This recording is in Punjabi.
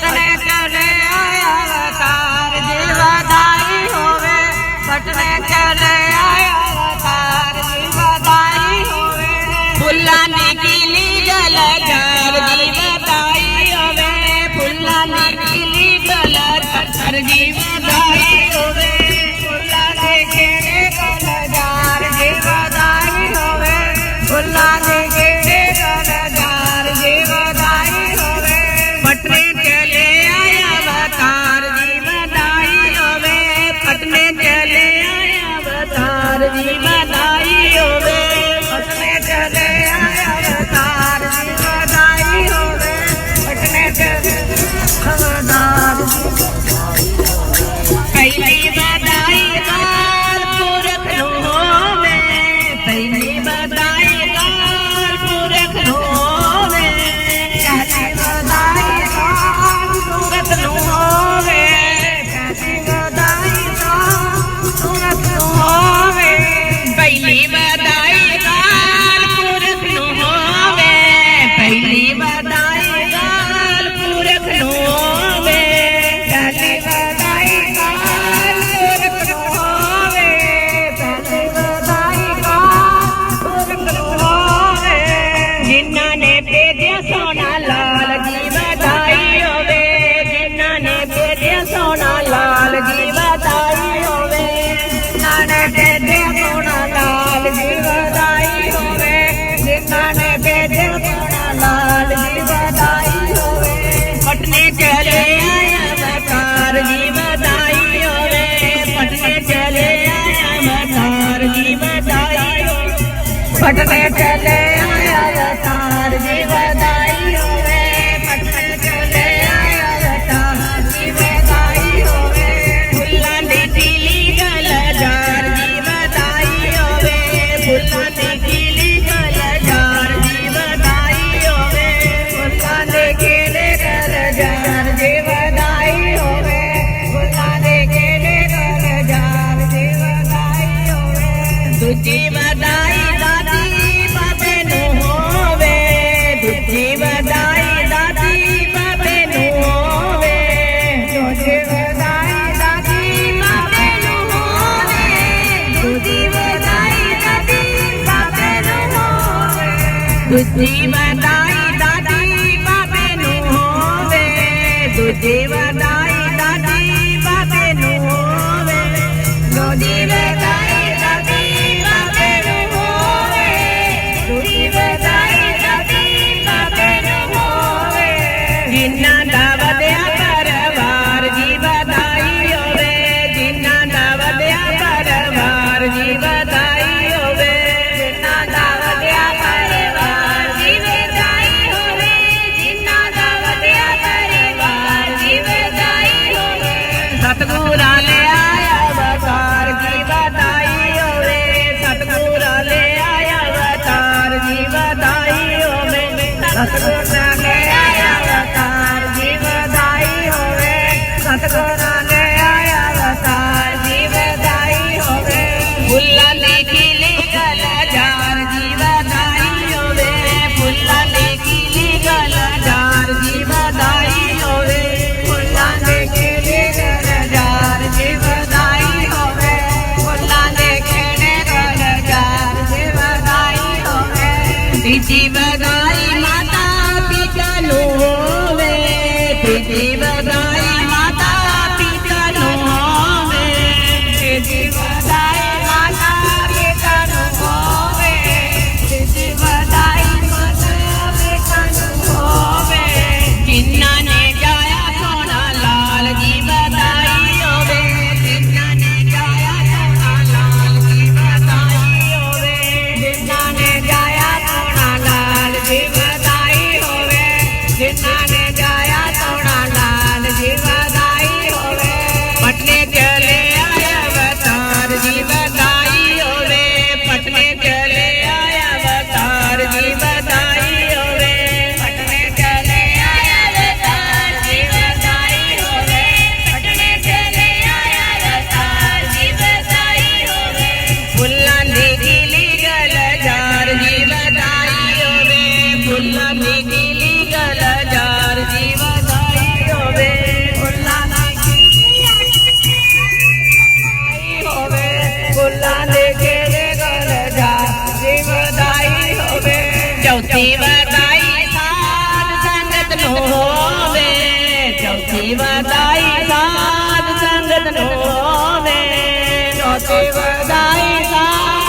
Satan ಘಟನೆಯ ਦੂਜੀ ਵਧਾਈ ਦਾਦੀ ਬਾਬੇ ਨੂੰ ਹੋਵੇ। ਦੂਜੀ ਵਧਾਈ ਦਾਦੀ ਬਾਬੇ ਨੂੰ ਹੋਵੇ। ਦੂਜੀ ਵਧਾਈ ਦਾਦੀ ਬਾਬੇ ਨੂੰ ਹੋਵੇ। ਦੂਜੀ ਵਧਾਈ ਦਾਦੀ ਬਾਬੇ ਨੂੰ ਹੋਵੇ। ਜਿਨ੍ਹਾਂ Hasta luego, દેવદાય સાત